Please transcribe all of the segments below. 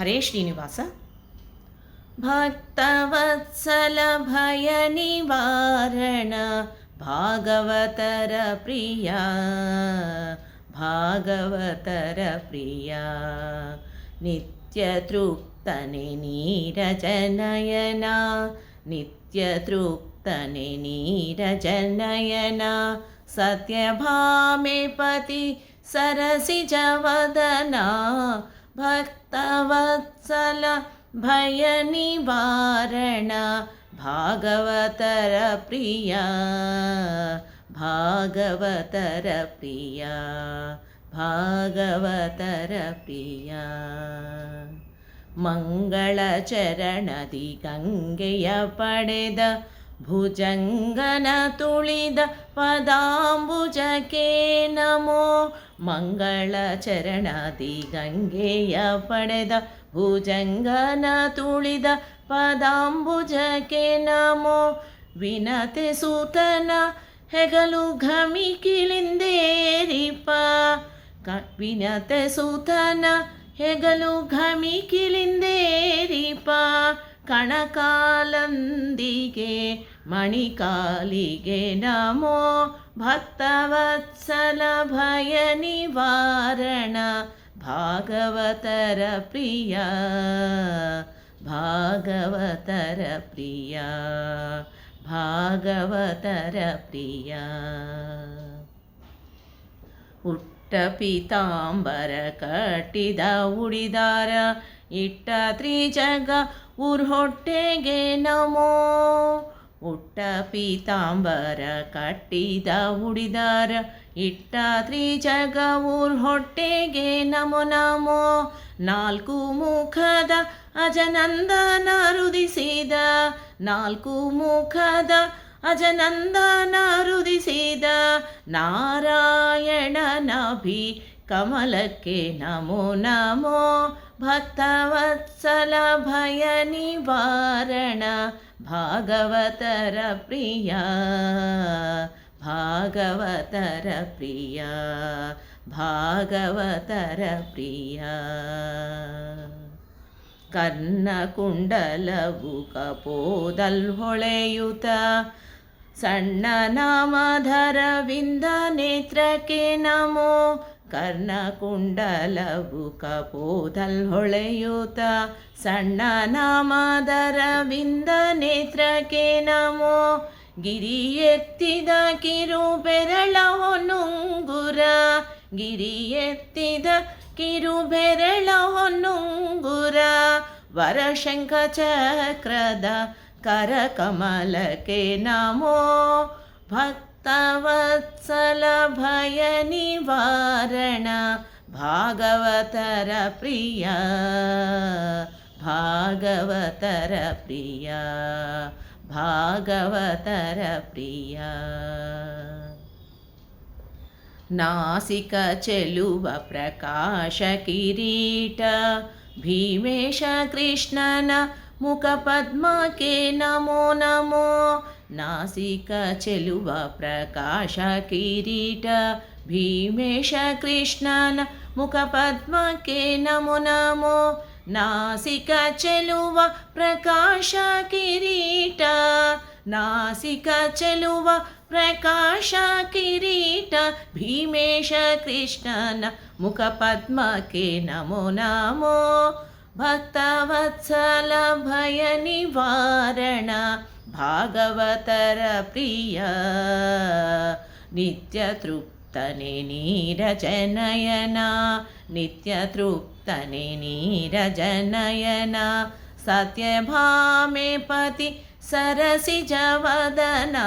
హరే శ్రీనివాస. భక్తవత్సల భయ నివారణ భాగవతర ప్రియా భాగవతర ప్రియా. నిత్యతృప్తని నీరజనయనా నిత్యతృప్తని నీరజనయనా సత్యభామే भक्तवत्सल कर्तवत्सलभयनिवारण भागवतरप्रिया भागवतरप्रिया भागवतरप्रिया। मङ्गलचरणदि गङ्गय पडेद भुजङ्गनतुळिद पदाम्बुजके नमो मङ्गलचरणादि गङ्गेय पडेद भुजङ्गनतुळिद पदाम्बुजके नमो विनते सूतನ ಹೆಗಲು ಘಮಿಕಿಳಿಂದೇರಿಪ ಕ ವಿನತೆ ಸೂತನ ಹೆಗಲು ಘಮಿಕಿಳಿಂದೇ ಕಣಕಾಲಂದಿಗೆ ಮಣಿಕಾಲಿಗೆ ನಮೋ ಭಕ್ತವತ್ಸಲ ಭಯ ನಿವಾರಣ ಭಾಗವತರ ಪ್ರಿಯ ಭಾಗವತರ ಪ್ರಿಯ ಭಾಗವತರ ಪ್ರಿಯ ಹುಟ್ಟ ಪೀತಾಂಬರ ಕಟ್ಟಿದ ಉಡಿದಾರ ಇಟ್ಟ ತ್ರಿಜಗ ಊರ್ ಹೊಟ್ಟೆಗೆ ನಮೋ. ಉಟ್ಟ ಪೀತಾಂಬರ ಕಟ್ಟಿದ ಉಡಿದಾರ. ಇಟ್ಟ ತ್ರಿಜಗ ಊರ್ ಹೊಟ್ಟೆಗೆ ನಮೋ ನಮೋ. ನಾಲ್ಕು ಮುಖದ ಅಜನಂದನ ರುದಿಸಿದ. ನಾಲ್ಕು ಮುಖದ ಅಜನಂದನ ರುದಿಸಿದ. ನಾರಾಯಣನಭಿ ಕಮಲಕ್ಕೆ ನಮೋ ನಮೋ ಭಕ್ತವತ್ಸಲ ಭಯ ನಿವಾರಣ ಭಾಗವತರ ಪ್ರಿಯ ಭಾಗವತರ ಪ್ರಿಯ ಭಾಗವತರ ಪ್ರಿಯ ಕರ್ಣಕುಂಡಲವು ಕಪೋದಲ್ ಹೊಳೆಯುತ ಸಣ್ಣ ನಾಮಧರವಿಂದ ನೇತ್ರಕ್ಕೆ ನಮೋ ಕರ್ಣಕುಂಡಲವು ಕಪೋದಲ್ ಹೊಳೆಯುತ. ಸಣ್ಣ ನಾಮಧರವಿಂದ ನೇತ್ರಕ್ಕೆ ನಮೋ. ಗಿರಿ ಎತ್ತಿದ ಕಿರು ಬೆರಳ ಹೊನ್ನುಂಗುರ. ಗಿರಿ ಎತ್ತಿದ ಕಿರು ಬೆರಳ ಹೊನ್ನುಂಗುರ. ವರಶಂಖ ಚಕ್ರದ ಕರಕಮಲಕ್ಕೆ ನಮೋ. ಭಕ್ತವತ್ಸಲ तवत्सलभयनिवारण भागवतरप्रिया भागवतरप्रिया भागवतरप्रिया नासिकचलुवप्रकाशकिरीट भीमेशकृष्णन ಪ್ರಿಯ ನಾಸಿಕ ಚೆಲುವ ಪ್ರಕಾಶ ಕಿರೀಟ ಭೀಮೇಶ ಕೃಷ್ಣನ ಮುಖ ಪದ್ಮಕ್ಕೆ ನಮೋ ನಮೋ ನಾಸಿಕ ಚೆಲುವ ಪ್ರಕಾಶ ಕಿರೀಟ ಭೀಮೇಶ ಕೃಷ್ಣನ ಮುಖ ಪದ್ಮಕ್ಕೆ ನಮೋ ನಮೋ ನಾಸಿಕ ಚೆಲುವ ಪ್ರಕಾಶ ಕಿರೀಟ ನಾಸಿಕ ಚೆಲುವ ಪ್ರಕಾಶ ಕಿರೀಟ ಭೀಮೇಶ ಕೃಷ್ಣನ ಮುಖ ಪದ್ಮಕ್ಕೆ ನಮೋ ನಮೋ भक्तवत्सलभयनिवारण भागवतर प्रिय नित्यतृप्तने नीरजनयना नित्यतृप्तने नीरजनयना सत्यभामे पति सरसिजवदना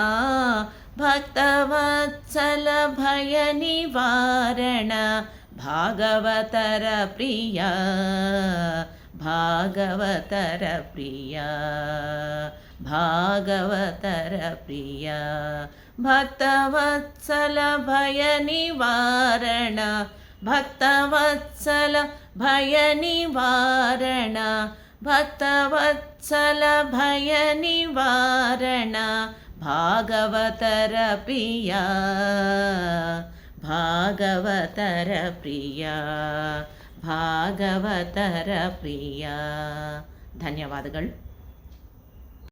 भक्तवत्सलभयनिवारण भागवतरप्रिया भागवतरप्रिया भागवतरप्रिया भक्तवत्सलभयनिवारण भक्तवत्सलभयनिवारण भक्तवत्सलभयनिवारण भागवतरप्रिया ಪ್ರಿಯ ಭಾಗವತರ ಪ್ರಿಯ ಭಾಗವತರ ಪ್ರಿಯ ಭಕ್ತವತ್ಸಲ ಭಯ ನಿವಾರಣ ಭಕ್ತವತ್ಸಲ ಭಯ ನಿವಾರಣ ಭಕ್ತವತ್ಸಲ ಭಯ ನಿವಾರಣ ಭಾಗವತರ ಪ್ರಿಯ ಭಾಗವತರ ಪ್ರಿಯ ಭಾಗವತರ ಪ್ರಿಯ ಧನ್ಯವಾದಗಳು